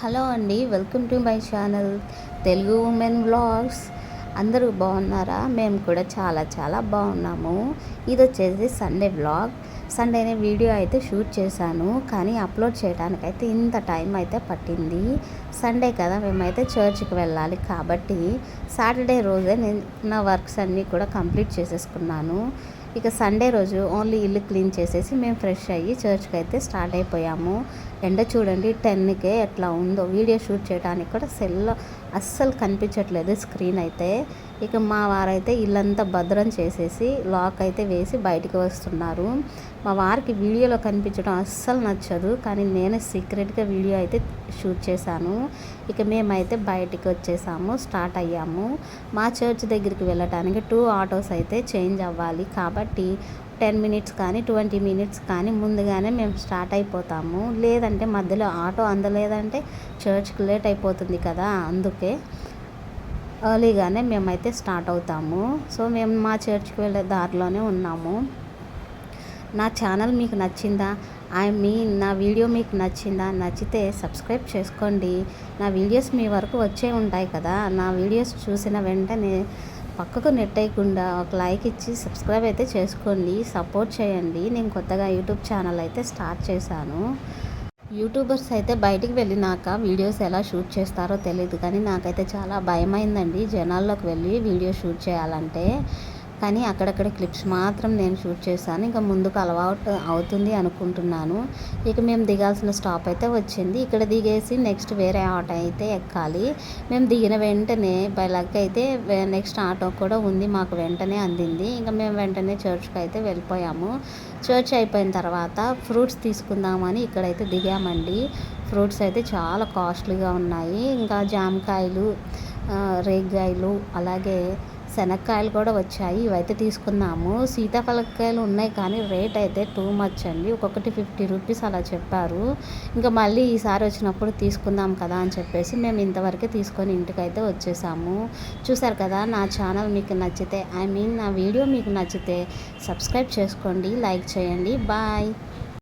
Hello అండి welcome to my channel Telugu women vlogs అందరూ బాగున్నారా? మేము కూడా చాలా చాలా బాగున్నాము. ఇది వచ్చేసి సండే వ్లాగ్ సండేనే వీడియో అయితే షూట్ చేశాను కానీ అప్లోడ్ చేయడానికైతే ఇంత టైం అయితే పట్టింది. సండే కదా మేమైతే చర్చ్కి వెళ్ళాలి కాబట్టి సాటర్డే రోజే నేను నా వర్క్స్ అన్నీ కూడా కంప్లీట్ చేసేసుకున్నాను. ఇక సండే రోజు ఓన్లీ ఇల్లు క్లీన్ చేసేసి మేము ఫ్రెష్ అయ్యి చర్చ్కి అయితే స్టార్ట్ అయిపోయాము. ఎండ చూడండి టెన్కే ఎట్లా ఉందో. వీడియో షూట్ చేయడానికి కూడా సెల్లో అస్సలు కనిపించట్లేదు స్క్రీన్ అయితే. ఇక మా వారైతే ఇల్లంతా భద్రం చేసేసి లాక్ అయితే వేసి బయటికి వస్తున్నారు. మా వారికి వీడియోలో కనిపించడం అస్సలు నచ్చదు కానీ నేనే సీక్రెట్గా వీడియో అయితే షూట్ చేశాను. ఇక మేమైతే బయటికి వచ్చేసాము స్టార్ట్ అయ్యాము. మా చర్చ్ దగ్గరికి వెళ్ళటానికి టూ ఆటోస్ అయితే చేంజ్ అవ్వాలి కాబట్టి టెన్ మినిట్స్ కానీ ట్వంటీ మినిట్స్ కానీ ముందుగానే మేము స్టార్ట్ అయిపోతాము. లేదంటే మధ్యలో ఆటో అందలేదంటే చర్చ్కి లేట్ అయిపోతుంది కదా అందుకే ఎర్లీగానే మేమైతే స్టార్ట్ అవుతాము. సో మేము మా చర్చ్కి వెళ్ళే దారిలోనే ఉన్నాము. నా ఛానల్ మీకు నచ్చిందా? ఐ మీన్ నా వీడియో మీకు నచ్చిందా? నచ్చితే సబ్స్క్రైబ్ చేసుకోండి. నా వీడియోస్ మీ వరకు వచ్చే ఉంటాయి కదా? నా వీడియోస్ చూసిన వెంటనే పక్కకు నెట్టేయకుండా ఒక లైక్ ఇచ్చి సబ్స్క్రైబ్ అయితే చేసుకోండి. సపోర్ట్ చేయండి. నేను కొత్తగా యూట్యూబ్ ఛానల్ అయితే స్టార్ట్ చేశాను. యూట్యూబర్స్ అయితే బయటికి వెళ్ళినాక వీడియోస్ ఎలా షూట్ చేస్తారో తెలియదు కానీ నాకైతే చాలా భయమైందండి. జనాల్లోకి వెళ్ళి వీడియో షూట్ చేయాలంటే కానీ అక్కడక్కడ క్లిప్స్ మాత్రం నేను షూట్ చేశాను. ఇంకా ముందుకు అలవాటు అవుతుంది అనుకుంటున్నాను. ఇక మేము దిగాల్సిన స్టాప్ అయితే వచ్చింది. ఇక్కడ దిగేసి నెక్స్ట్ వేరే ఆటో అయితే ఎక్కాలి. మేము దిగిన వెంటనే బై లక్ అయితే నెక్స్ట్ ఆటో కూడా ఉంది. మాకు వెంటనే అందింది. ఇంకా మేము వెంటనే చర్చ్కి అయితే వెళ్ళిపోయాము. చర్చ్ అయిపోయిన తర్వాత ఫ్రూట్స్ తీసుకుందామని ఇక్కడైతే దిగామండి. ఫ్రూట్స్ అయితే చాలా కాస్ట్లీగా ఉన్నాయి. ఇంకా జామకాయలు రేగ్గాయలు అలాగే శనక్కాయలు కూడా వచ్చాయి. ఇవైతే తీసుకున్నాము సీతాఫలకాయలు ఉన్నాయి కానీ రేట్ అయితే టూ మచ్ అండి. ఒక్కొక్కటి ఫిఫ్టీ రూపీస్ అలా చెప్పారు. ఇంకా మళ్ళీ ఈసారి వచ్చినప్పుడు తీసుకుందాం కదా అని చెప్పేసి మేము ఇంతవరకే తీసుకొని ఇంటికైతే వచ్చేసాము. చూసారు కదా నా ఛానల్ మీకు నచ్చితే ఐ మీన్ నా వీడియో మీకు నచ్చితే సబ్స్క్రైబ్ చేసుకోండి లైక్ చేయండి. బాయ్.